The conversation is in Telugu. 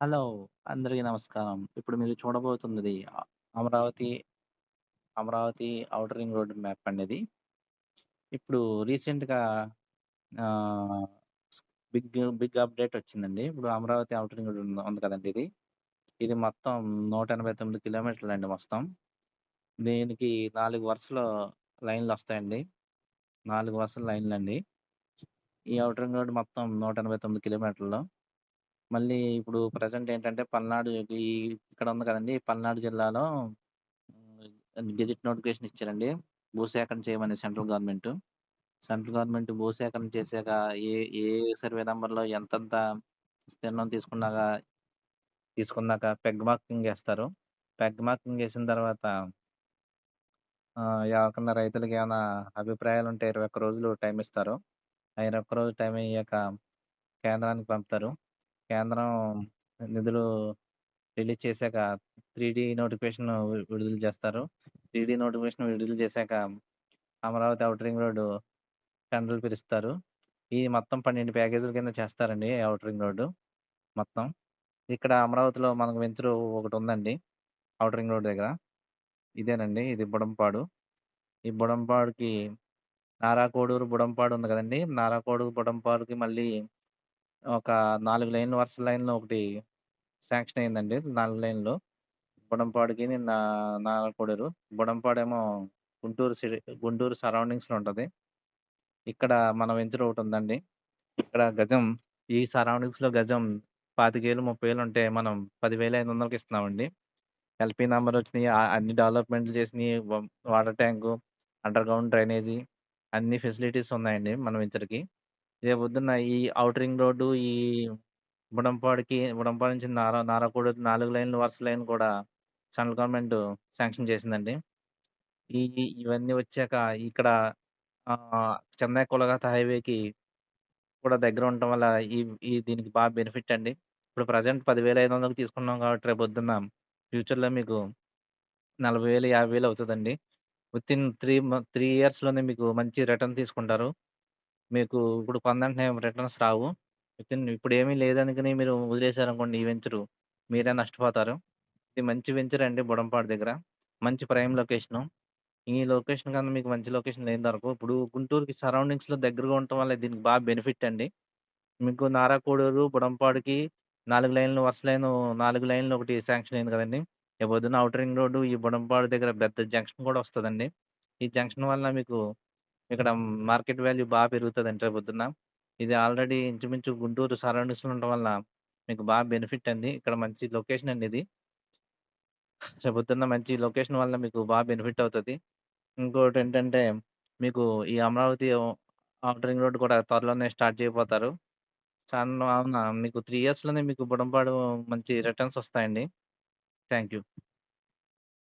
హలో! అందరికీ నమస్కారం. ఇప్పుడు మీరు చూడబోతున్నది అ Amaravati Amaravati outer ring road map అండి ఇది. ఇప్పుడు రీసెంట్‌గా ఆహ్, బిగ్ బిగ్ అప్డేట్ వచ్చిందండి. ఇప్పుడు అమరావతి ఔటర్ రింగ్ రోడ్ ఉంది ఉంది కదండీ ఇది. ఇది మొత్తం 189 కిలోమీటర్లండి మొత్తం. దీనికి 4 వరుసలో లైన్‌లొస్తాయండి. 4 వరుసల లైన్‌లండి. ఈ ఔటర్ రింగ్ రోడ్ మొత్తం 189 కిలోమీటర్లు. మళ్ళీ ఇప్పుడు ప్రెజెంట్ ఏంటంటే పల్నాడు ఈ ఇక్కడ ఉంది కదండి పల్నాడు జిల్లాలో హ్మ్, గెజిట్ నోటిఫికేషన్ ఇచ్చారండి. భూసేకరణ చేయమని సెంట్రల్ గవర్నమెంట్ సెంట్రల్ గవర్నమెంట్ భూసేకరణ చేశాక ఏ ఏ సర్వే నెంబర్లో ఎంతెంత విస్తీర్ణం తీసుకున్నాక తీసుకున్నాక పెగ్ మార్కింగ్ వేస్తారు పెగ్ మార్కింగ్ వేసిన తర్వాత ఆహ్, ఎవరికన్నా రైతులకి ఏమన్నా అభిప్రాయాలుంటే 21 రోజులు టైం ఇస్తారు. ఆ 21 రోజులు టైమ్ అయ్యాక కేంద్రానికి పంపుతారు. కేంద్రం నిధులు రిలీజ్ చేశాక 3డీ నోటిఫికేషన్ విడుదల చేస్తారు. 3డీ నోటిఫికేషన్ విడుదల చేశాక అమరావతి ఔటర్ రింగ్ రోడ్డు టెండర్‌లు పిలుస్తారు. ఈ మొత్తం 12 ప్యాకేజీల కింద చేస్తారండి ఔటర్ రింగ్ రోడ్డు మొత్తం. ఇక్కడ అమరావతిలో మనకు వెంచరు ఒకటుందండి. ఔటర్ రింగ్ రోడ్ దగ్గర. ఇదేనండి. ఇది బుడంపాడు. ఈ బుడంపాడుకి నారాకోడూరు, బుడంపాడు ఉంది కదండి నారాకోడూరు, బుడంపాడుకి మళ్ళీ ఒక 4 లైన్‌లు వరుస లైన్‌లో ఒకటి శాంక్షన్ అయిందండి. 4 లైన్‌లు. బుడంపాడుకి నా నారాకోడూరు. బుడంపాడేమో గుంటూరు సిటీ గుంటూరు సరౌండింగ్స్‌లో ఉంటది. ఇక్కడ మన వెంచర్ ఒకటుందండి. ఇక్కడ గజం ఈ సరౌండింగ్స్‌లో గజం 25,000, 30,000 ఉంటే మనం 10,500కి ఇస్తున్నామండి. ఎల్‌పీ నంబర్ వచ్చినియి. ఆహ్, అన్ని డెవలప్‌మెంట్‌లు చేసినియి. వ water tank, underground drainage అన్ని ఫెసిలిటీస్ ఉన్నాయండి మన వెంచర్‌కి. రేపు పొద్దున్న ఈ ఔటర్ రింగ్ రోడ్డు ఈ బుడంపాడుకి బుడంపాడు నుంచి నారా నారాకోడూరు 4 లైన్‌లు వరుస లైన్ కూడా సెంట్రల్ గవర్నమెంట్ శాంక్షన్ చేసిందండి. ఈ ఇవన్నీ వచ్చాక ఇక్కడ చెన్నై కొలగత హైవేకి కూడా దగ్గర ఉండటం వల్ల ఈ ఈ దీనికి బాగా బెనిఫిట్ అండి. ఇప్పుడు ప్రెజెంట్ 10,500కి తీసుకున్నాం కాబట్టి రేపు పొద్దున్న ఫ్యూచర్‌లో మీకు నలభై వేలు యాభై వేలు అవుతుందండి విత్ ఇన్ త్రీ త్రీ ఇయర్స్‌లోనే మీకు మంచి రిటర్న్ తీసుకుంటారు. మీకు ఇప్పుడు కొన్నంటనే రిటర్న్స్ రావు. విత్ఇన్ ఇప్పుడు ఏమీ లేదనుకుని మీరు వదిలేసారనుకోండి ఈ వెంచరు మీరే నష్టపోతారు. ఇది మంచి వెంచర్ అండి బుడంపాడు దగ్గర. మంచి ప్రైమ్ లొకేషను. ఈ లొకేషన్ కన్నా మీకు మంచి లొకేషన్ లేని దొరకవు. ఇప్పుడు గుంటూరుకి సరౌండింగ్స్‌లో దగ్గరగా ఉండటం వల్ల దీనికి బాగా బెనిఫిట్ అండి. మీకు నారాకోడూరు, బుడంపాడుకి నాలుగు లైన్‌లు వరుస లైన్ నాలుగు లైన్‌లు ఒకటి శాంక్షన్ అయింది కదండి రేపొద్దున ఔటర్ రింగ్ రోడ్డు ఈ బుడంపాడు దగ్గర పెద్ద జంక్షన్ కూడా వస్తుందండి ఈ జంక్షన్ వల్ల మీకు ఇక్కడ మార్కెట్ వాల్యూ పెరుగుతుందండి రేపు పొద్దున్న ఇది ఆల్రెడీ ఇంచుమించు గుంటూరు సరౌండింగ్స్‌లో ఉండటం వల్ల మీకు బాగా బెనిఫిట్ అండి. ఇక్కడ మంచి లొకేషన్ అండి ఇది. రేపొద్దున్న మంచి లొకేషన్ వల్ల మీకు బాగా బెనిఫిట్ అవుతుంది ఇంకోటి ఏంటంటే మీకు ఈ అమరావతి ఔటర్ రింగ్ రోడ్ కూడా త్వరలోనే స్టార్ట్ చేయబోతారు. చాలా మీకు త్రీ ఇయర్స్‌లోనే మీకు బుడంపాడు మంచి రిటర్న్స్ వస్తాయండి. Thank you.